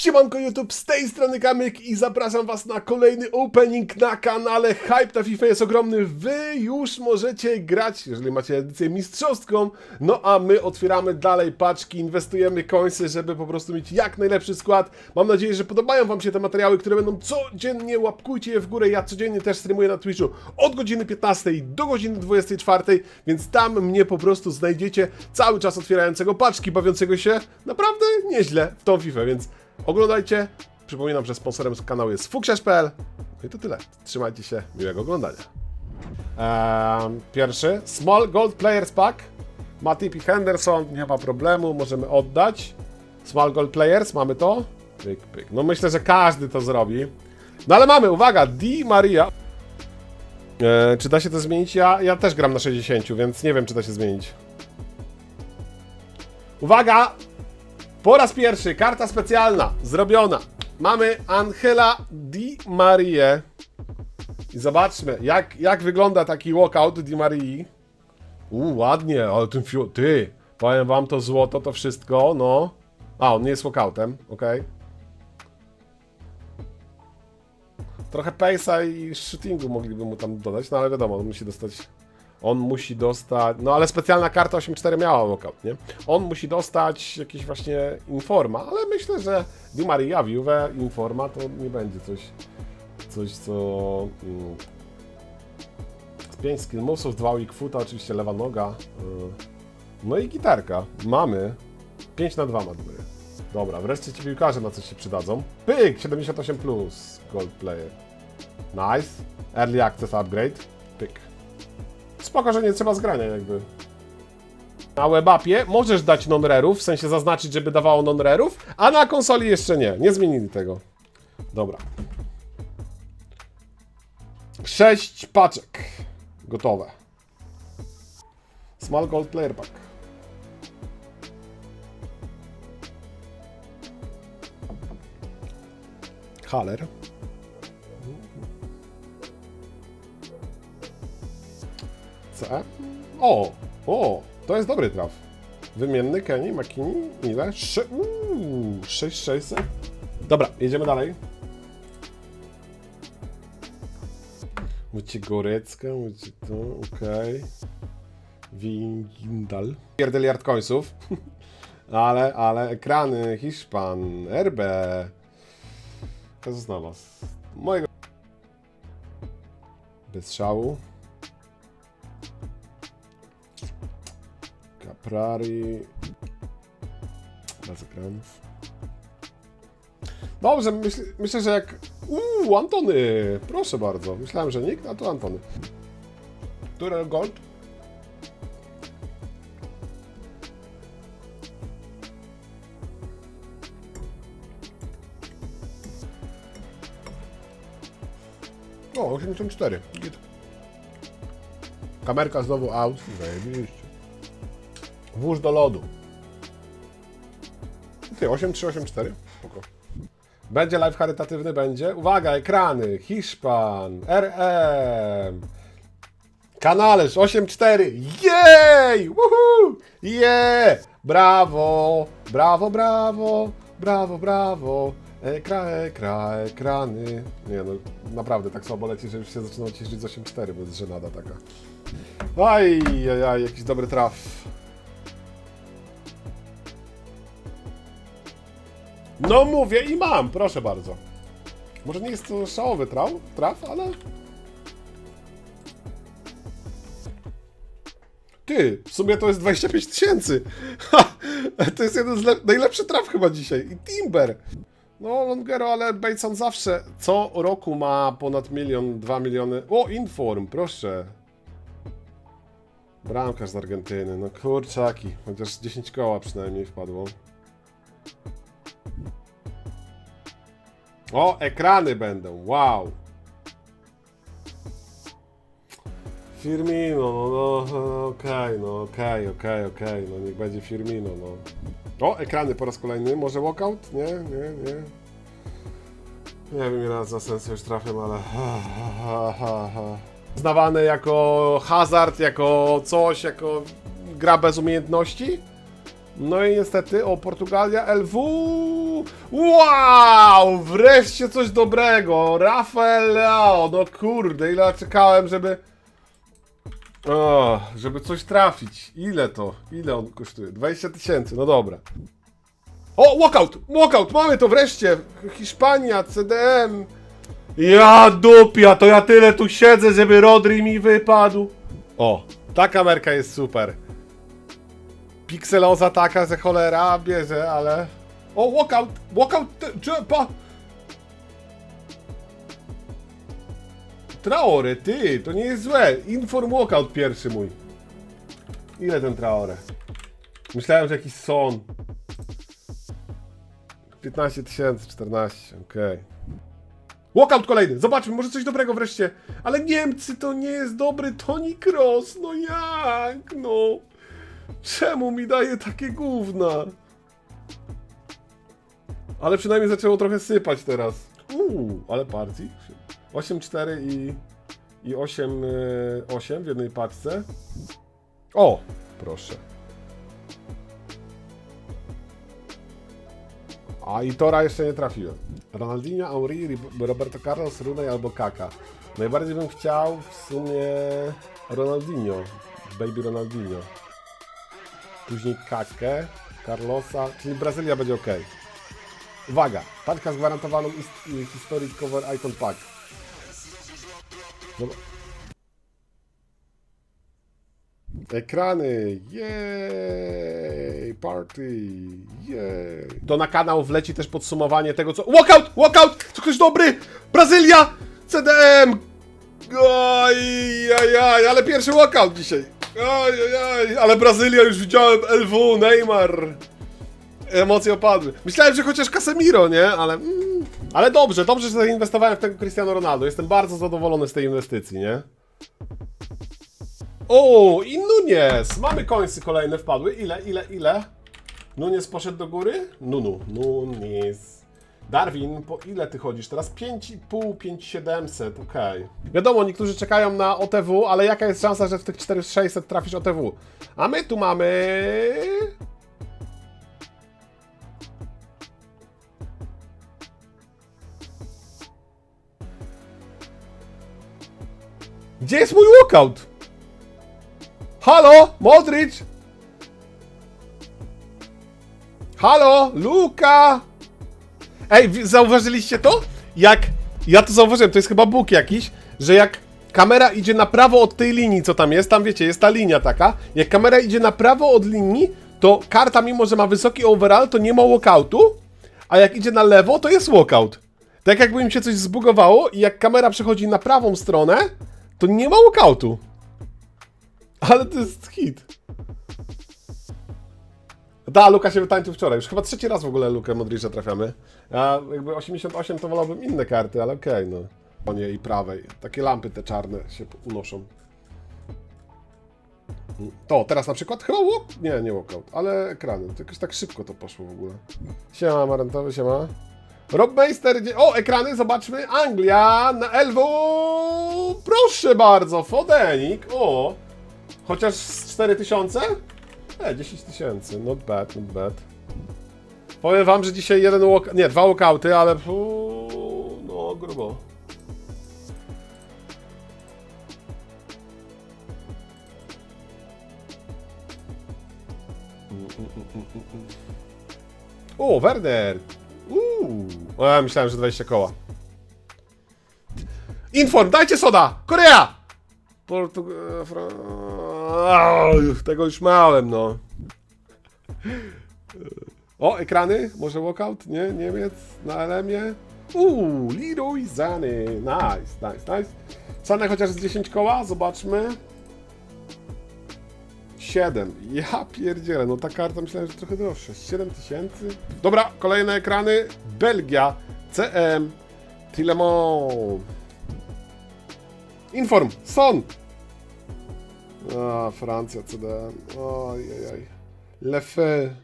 Siemanko YouTube, z tej strony Kamyk i zapraszam was na kolejny opening na kanale Hype na FIFA. Jest ogromny, wy już możecie grać, jeżeli macie edycję mistrzowską, no a my otwieramy dalej paczki, inwestujemy końce, żeby po prostu mieć jak najlepszy skład. Mam nadzieję, że podobają wam się te materiały, które będą codziennie, łapkujcie je w górę, ja codziennie też streamuję na Twitchu od godziny 15 do godziny 24, więc tam mnie po prostu znajdziecie cały czas otwierającego paczki, bawiącego się naprawdę nieźle w tą FIFA, więc Oglądajcie. Przypominam, że sponsorem kanału jest fuksiarz.pl. No i to tyle. Trzymajcie się. Miłego oglądania. Ehm, pierwszy. Small Gold Players Pack. Matip i Henderson. Nie ma problemu. Możemy oddać. Small Gold Players. Mamy to. Pyk, pyk. No myślę, że każdy to zrobi. No ale mamy. Uwaga. Di Maria. E, czy da się to zmienić? Ja, ja też gram na 60, więc nie wiem, czy da się zmienić. Uwaga! Po raz pierwszy, karta specjalna, zrobiona. Mamy Angela Di Marie. I zobaczmy, jak, jak wygląda taki walkout Di Marii. U, ładnie, ale ten fiu... Ty, powiem wam, to złoto, to wszystko, no. A, on nie jest walkoutem, okej. Trochę pace'a i shootingu mogliby mu tam dodać, no ale wiadomo, on musi dostać... On musi dostać. No ale specjalna karta 8.4 miała walkout, nie? On musi dostać jakieś właśnie informa, ale myślę, że Di Maria, Juve, informa to nie będzie coś. Coś co. Mm, z 5 skill movesów, 2 weak foota, oczywiście lewa noga. y, No i gitarka. Mamy. 5 na 2 ma Maria. Dobra, wreszcie ci piłkarze na coś się przydadzą. Pyk! 78 plus gold player. Nice. Early access upgrade. Pyk. Spoko, że nie trzeba zgrania jakby. Na webapie możesz dać non-rerów, w sensie zaznaczyć, żeby dawało non-rerów, a na konsoli jeszcze nie. Nie zmienili tego. Dobra. Sześć paczek. Gotowe. Small Gold Player Pack. Haller. O, o, to jest dobry traf. Wymienny Kenny, Makini, ile? Sze uuu, 6600. Dobra, jedziemy dalej. Mówicie Gorecka, mówicie to, okej. Wingindal. Pierdeliard końców. ale, ale ekrany, Hiszpan, RB. To zna was. Mojego... Bez szału. Bez ekranów. Dobrze, myśl, myślę, że jak... Uuu, Antony! Proszę bardzo. Myślałem, że nikt, a to Antony. Który gold? O, 84. Git. Kamerka znowu out. Zajebiście. Włóż do lodu. Ty, 8384? Spoko. Będzie live charytatywny, będzie. Uwaga, ekrany. Hiszpan, RM. Kanalerz 84. Jej! Woohoo! Yeah! Brawo! Brawo, brawo! Brawo, brawo! Ekra, ekra, ekrany. Nie no, naprawdę tak słabo leci, że już się zaczyna cieszyć z 8.4, bo jest żenada taka. Aj, aj, aj, jakiś dobry traf. No mówię i mam, proszę bardzo. Może nie jest to szałowy traf, traf ale... Ty, w sumie to jest 25 tysięcy. To jest jeden z le- najlepszy traf chyba dzisiaj. I Timber. No, Longero, ale Bateson zawsze co roku ma ponad milion, dwa miliony. O, Inform, proszę. Bramkarz z Argentyny, no kurczaki. Chociaż 10 koła przynajmniej wpadło. O, ekrany będą, wow. Firmino, no, no, no, okej, no, okej, okej, okej, no niech będzie Firmino, no. O, ekrany po raz kolejny, może walkout? Nie, nie, nie. Nie wiem, ile za sens już trafiam, ale... Znawane jako hazard, jako coś, jako gra bez umiejętności. No i niestety, o, Portugalia, LW. Wow! Wreszcie coś dobrego. Rafael Leao. No kurde, ile czekałem, żeby... O, żeby coś trafić. Ile to? Ile on kosztuje? 20 tysięcy, no dobra. O, walkout! Walkout! Mamy to wreszcie! Hiszpania, CDM. Ja dupia, to ja tyle tu siedzę, żeby Rodri mi wypadł. O, ta kamerka jest super. Pikseloza taka, że cholera bierze, ale... O, walkout! Walkout! pa... Traore, ty, to nie jest złe. Inform walkout pierwszy mój. Ile ten Traore? Myślałem, że jakiś son. 15 tysięcy, 14, okej. Walkout kolejny, zobaczmy, może coś dobrego wreszcie. Ale Niemcy to nie jest dobry Toni Kroos, no jak, no. Czemu mi daje takie gówna? Ale przynajmniej zaczęło trochę sypać teraz. Uuu, ale partii. 8-4 i, i 8-8 w jednej paczce. O, proszę. A i Tora jeszcze nie trafiłem. Ronaldinho, Rib- Roberto Carlos, Runey albo Kaka. Najbardziej bym chciał w sumie Ronaldinho. Baby Ronaldinho. Później Kakę, Carlosa, czyli Brazylia będzie ok. Uwaga, paczka z gwarantowaną ist- historii cover Icon Pack. Ekrany, jej, party, jej. To na kanał wleci też podsumowanie tego, co... Walkout, walkout, co ktoś dobry, Brazylia, CDM. Oj, aj, aj, ale pierwszy walkout dzisiaj. Oj, oj, oj, ale Brazylia już widziałem, LW, Neymar. Emocje opadły. Myślałem, że chociaż Casemiro, nie? Ale, mm, ale dobrze, dobrze, że zainwestowałem w tego Cristiano Ronaldo. Jestem bardzo zadowolony z tej inwestycji, nie? O, i Nunes! Mamy końcy kolejne wpadły. Ile, ile, ile? Nunes poszedł do góry? Nunu, Nunes. Darwin, po ile ty chodzisz? Teraz 5,5, 5700, okej. Wiadomo, niektórzy czekają na OTW, ale jaka jest szansa, że w tych 4600 trafisz OTW? A my tu mamy... Gdzie jest mój walkout? Halo, Modric! Halo, Luka! Ej, zauważyliście to? Jak, ja to zauważyłem, to jest chyba bóg jakiś, że jak kamera idzie na prawo od tej linii, co tam jest, tam wiecie, jest ta linia taka, jak kamera idzie na prawo od linii, to karta mimo, że ma wysoki overall, to nie ma walkoutu, a jak idzie na lewo, to jest walkout. Tak jakby im się coś zbugowało i jak kamera przechodzi na prawą stronę, to nie ma walkoutu. Ale to jest hit. Da, Luka się wytańczył wczoraj. Już chyba trzeci raz w ogóle Lukę Modricza trafiamy. A jakby 88 to wolałbym inne karty, ale okej, no. O nie, i prawej. Takie lampy te czarne się unoszą. To, teraz na przykład chyba walk... Nie, nie walkout, ale ekrany. To jakoś tak szybko to poszło w ogóle. Siema, Marentowy, siema. Rob Meister, o, ekrany, zobaczmy. Anglia na Elwo. Proszę bardzo, Fodenik. O, chociaż z 4000? E, 10 tysięcy. Not bad, not bad. Powiem wam, że dzisiaj jeden walk... Nie, dwa walkouty, ale... Uu, no, grubo. O, Werner! Uuu. Ja myślałem, że 20 koła. Inform, dajcie soda! Korea! Portug... Fra... Au, Tego już małem, no. O, ekrany? Może walkout? Nie? Niemiec? Na LM-ie? Uuu, Leroy Zany. Nice, nice, nice. Cenę chociaż z 10 koła? Zobaczmy. 7. Ja pierdzielę, no ta karta myślałem, że trochę droższa. 7 tysięcy. Dobra, kolejne ekrany. Belgia. CM. Tilemont. Inform. Son. A, Francja, CDM. Ojej. Lefy.